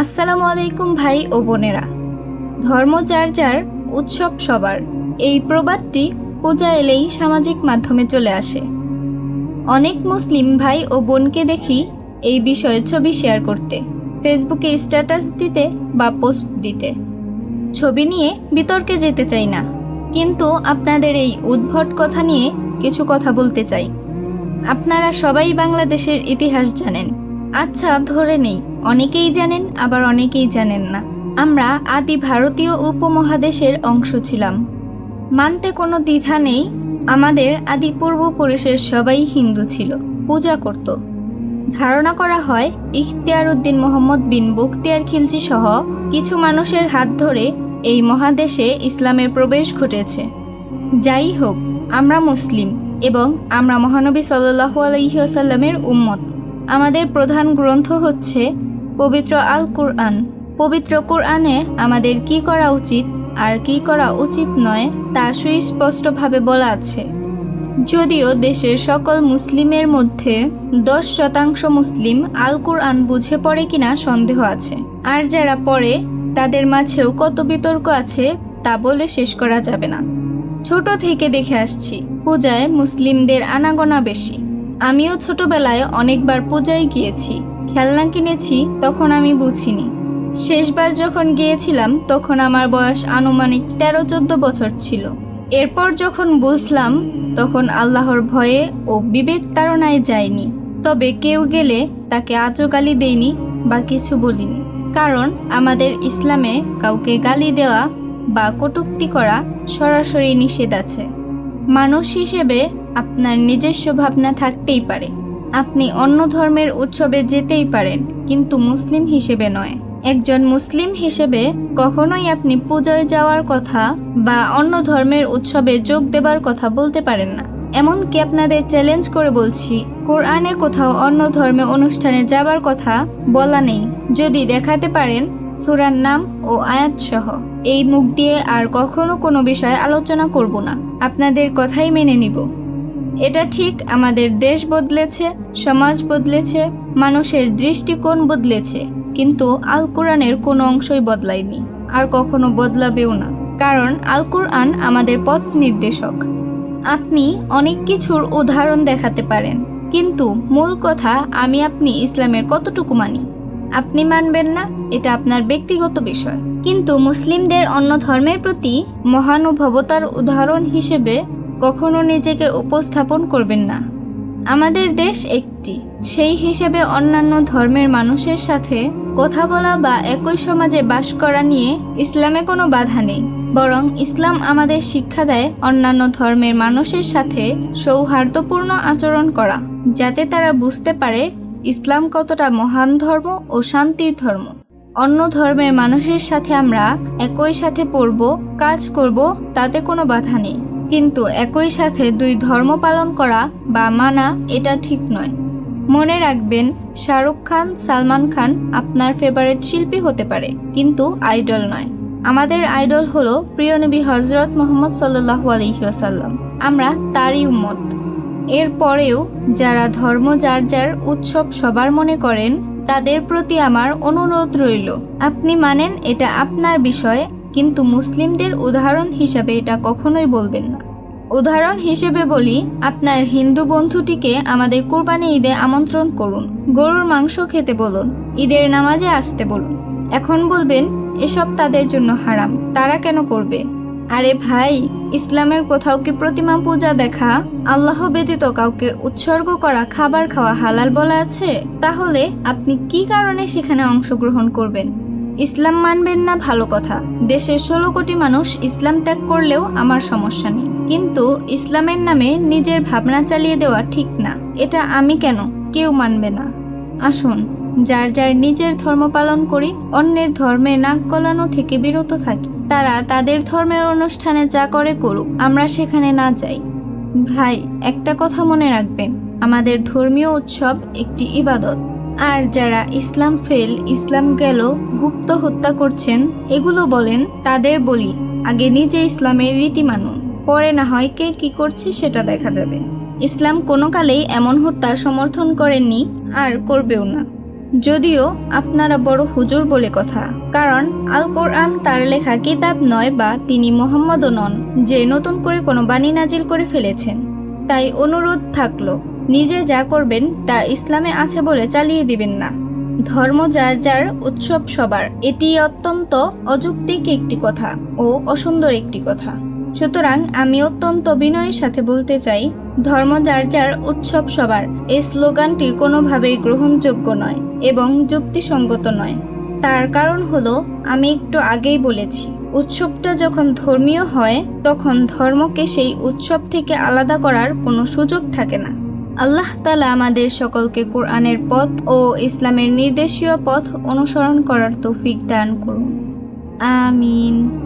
আসসালামু আলাইকুম ভাই ও বোনেরা। ধর্ম যার যার উৎসব সবার। এই প্রবাদটি পূজা এলেই সামাজিক মাধ্যমে চলে আসে। অনেক মুসলিম ভাই ও বোনকে দেখি এই বিষয়ে ছবি শেয়ার করতে, ফেসবুকে স্ট্যাটাস দিতে বা পোস্ট দিতে। ছবি নিয়ে বিতর্কে যেতে চাই না, কিন্তু আপনাদের এই উদ্ভট কথা নিয়ে কিছু কথা বলতে চাই। আপনারা সবাই বাংলাদেশের ইতিহাস জানেন। আচ্ছা ধরে নেই। অনেকেই জানেন, আবার অনেকেই জানেন না। আমরা আদি ভারতীয় উপমহাদেশের অংশ ছিলাম। মানতে কোনো দ্বিধা নেই, আমাদের আদি পূর্বপুরুষের সবাই হিন্দু ছিল, পূজা করত। ধারণা করা হয় ইখতিয়ার উদ্দিন মোহাম্মদ বিন বখতিয়ার খিলজি সহ কিছু মানুষের হাত ধরে এই মহাদেশে ইসলামের প্রবেশ ঘটেছে। যাই হোক, আমরা মুসলিম এবং আমরা মহানবী সাল্লাহু আলহিহাসাল্লামের উম্মত। আমাদের প্রধান গ্রন্থ হচ্ছে পবিত্র আল কুরআন পবিত্র কুরআনে আমাদের কি করা উচিত আর কি করা উচিত নয় তা সুস্পষ্টভাবে বলা আছে। যদিও দেশের সকল মুসলিমের মধ্যে দশ শতাংশ মুসলিম আল কুরআন বুঝে পড়ে কিনা সন্দেহ আছে। আর যারা পড়ে, তাদের মাঝেও কত বিতর্ক আছে তা বলে শেষ করা যাবে না। ছোট থেকে দেখে আসছি, পূজায় মুসলিমদের আনাগোনা বেশি। আমিও ছোটবেলায় অনেকবার পূজায় গিয়েছি। খেলনা কিনেছি, তখন আমি বুঝিনি। শেষবার যখন গিয়েছিলাম, তখন আমার বয়স আনুমানিক তেরো চোদ্দ বছর ছিল। এরপর যখন বুঝলাম, তখন আল্লাহর ভয়ে ও বিবেক তাড়নায় যায়নি। তবে কেউ গেলে তাকে আজও গালি দেইনি বা কিছু বলিনি। কারণ আমাদের ইসলামে কাউকে গালি দেওয়া বা কটূক্তি করা সরাসরি নিষেধ আছে। মানুষ হিসেবে আপনার নিজস্ব ভাবনা থাকতেই পারে। আপনি অন্য ধর্মের উৎসবে যেতেই পারেন, কিন্তু মুসলিম হিসেবে নয়। একজন মুসলিম হিসেবে কখনোই আপনি পূজায় যাওয়ার কথা বা অন্য ধর্মের উৎসবে যোগ দেবার কথা বলতে পারেন না। এমনকি আপনাদের চ্যালেঞ্জ করে বলছি কোরআনে কোথাও অন্য ধর্মে অনুষ্ঠানে যাবার কথা বলা নেই। যদি দেখাতে পারেন, সুরার নাম ও আয়াত সহ এই মুখ দিয়ে আর কখনো কোনো বিষয়ে আলোচনা করব না। আপনাদের কথাই মেনে নিব। এটা ঠিক আমাদের দেশ বদলেছে, সমাজ বদলেছে, মানুষের দৃষ্টিকোণ বদলেছে, কিন্তু আল কোরআনের কোনো অংশই বদলায়নি। আর কখনো বদলাবেও না। কারণ আল কোরআন আমাদের পথ নির্দেশক। আপনি অনেক কিছুর উদাহরণ দেখাতে পারেন। কিন্তু মূল কথা, আমি আপনি ইসলামের কতটুকু মানি? আপনি মানবেন না, এটা আপনার ব্যক্তিগত বিষয়। কিন্তু মুসলিমদের অন্য ধর্মের প্রতি মহানুভবতার উদাহরণ হিসেবে কখনো নিজেকে উপস্থাপন করবেন না। আমাদের দেশ একটি। সেই হিসেবে অন্যান্য ধর্মের মানুষের সাথে কথা বলা বা একই সমাজে বাস করা নিয়ে ইসলামে কোনো বাধা নেই। বরং ইসলাম আমাদের শিক্ষা দেয় অন্যান্য ধর্মের মানুষের সাথে সৌহার্দ্যপূর্ণ আচরণ করা, যাতে তারা বুঝতে পারে ইসলাম কতটা মহান ধর্ম ও শান্তির ধর্ম। অন্য ধর্মের মানুষের সাথে আমরা একই সাথে পড়ব, কাজ করব, তাতে কোনো বাধা নেই। কিন্তু একই সাথে দুই ধর্ম পালন করা বা মানা, এটা ঠিক নয়। মনে রাখবেন, শাহরুখ খান, সালমান খান আপনার ফেভারিট শিল্পী হতে পারে, কিন্তু আইডল নয়। আমাদের আইডল হলো প্রিয় নবী হজরত মোহাম্মদ সাল্লাহু আলহিহাসাল্লাম আমরা তারই উম্মত। এরপরেও যারা ধর্ম যার যার উৎসব সবার মনে করেন, তাদের প্রতি আমার অনুরোধ রইল, আপনি মানেন এটা আপনার বিষয়, কিন্তু মুসলিমদের উদাহরণ হিসাবে এটা কখনোই বলবেন না। উদাহরণ হিসেবে বলি, আপনার হিন্দু বন্ধুটিকে আমাদের কোরবানি ঈদে আমন্ত্রণ করুন, গরুর মাংস খেতে বলুন, ঈদের নামাজে আসতে বলুন। এখন বলবেন এসব তাদের জন্য হারাম। তারা কেন করবে? আরে ভাই, ইসলামের কোথাও কি প্রতিমা পূজা দেখা? আল্লাহ ব্যতীত কাউকে উৎসর্গ করা, খাবার খাওয়া হালাল বলা আছে? তাহলে আপনি কি কারণে সেখানে অংশগ্রহণ করবেন? ইসলাম মানবেন না ভালো কথা। দেশের ষোলো কোটি মানুষ ইসলাম ত্যাগ করলেও আমার সমস্যা নেই। কিন্তু ইসলামের নামে নিজের ভাবনা চালিয়ে দেওয়া ঠিক না। এটা আমি কেন? কেউ মানবে না। আসুন। যার যার নিজের ধর্ম পালন করি, অন্যের ধর্মে নাক গলানো থেকে বিরত থাকি। তারা তাদের ধর্মের অনুষ্ঠানে যা করে করুক, আমরা সেখানে না যাই। ভাই, একটা কথা মনে রাখবেন, আমাদের ধর্মীয় উৎসব একটি ইবাদত। আর যারা ইসলাম ফেল, ইসলাম গেল, গুপ্ত হত্যা করছেন, এগুলো বলেন, তাদের বলি, আগে নিজে ইসলামের রীতি মানুন, পরে না হয় কে কি করছে সেটা দেখা যাবে। ইসলাম কোনো কালেই এমন হত্যা সমর্থন করেননি, আর করবেও না। যদিও আপনারা বড় হুজুর বলে কথা। কারণ আল কোরআন তার লেখা কিতাব নয় বা তিনি মোহাম্মদও নন, যে নতুন করে কোনো বাণী নাজিল করে ফেলেছেন। তাই অনুরোধ থাকল, নিজে যা করবেন তা ইসলামে আছে বলে চালিয়ে দিবেন না। ধর্ম যার যার উৎসব সবার, এটি অত্যন্ত অযৌক্তিক একটি কথা ও অসুন্দর একটি কথা। সুতরাং আমি অত্যন্ত বিনয়ের সাথে বলতে চাই, ধর্ম যার যার উৎসব সবার, এই স্লোগানটি কোনোভাবেই গ্রহণযোগ্য নয় এবং যুক্তিসঙ্গত নয়। তার কারণ হলো, আমি একটু আগেই বলেছি, উৎসবটা যখন ধর্মীয় হয়, তখন ধর্মকে সেই উৎসব থেকে আলাদা করার কোনো সুযোগ থাকে না। আল্লাহ তালা আমাদের সকলকে কোরআনের পথ ও ইসলামের নির্দেশীয় পথ অনুসরণ করার তৌফিক দান করুন। আমিন।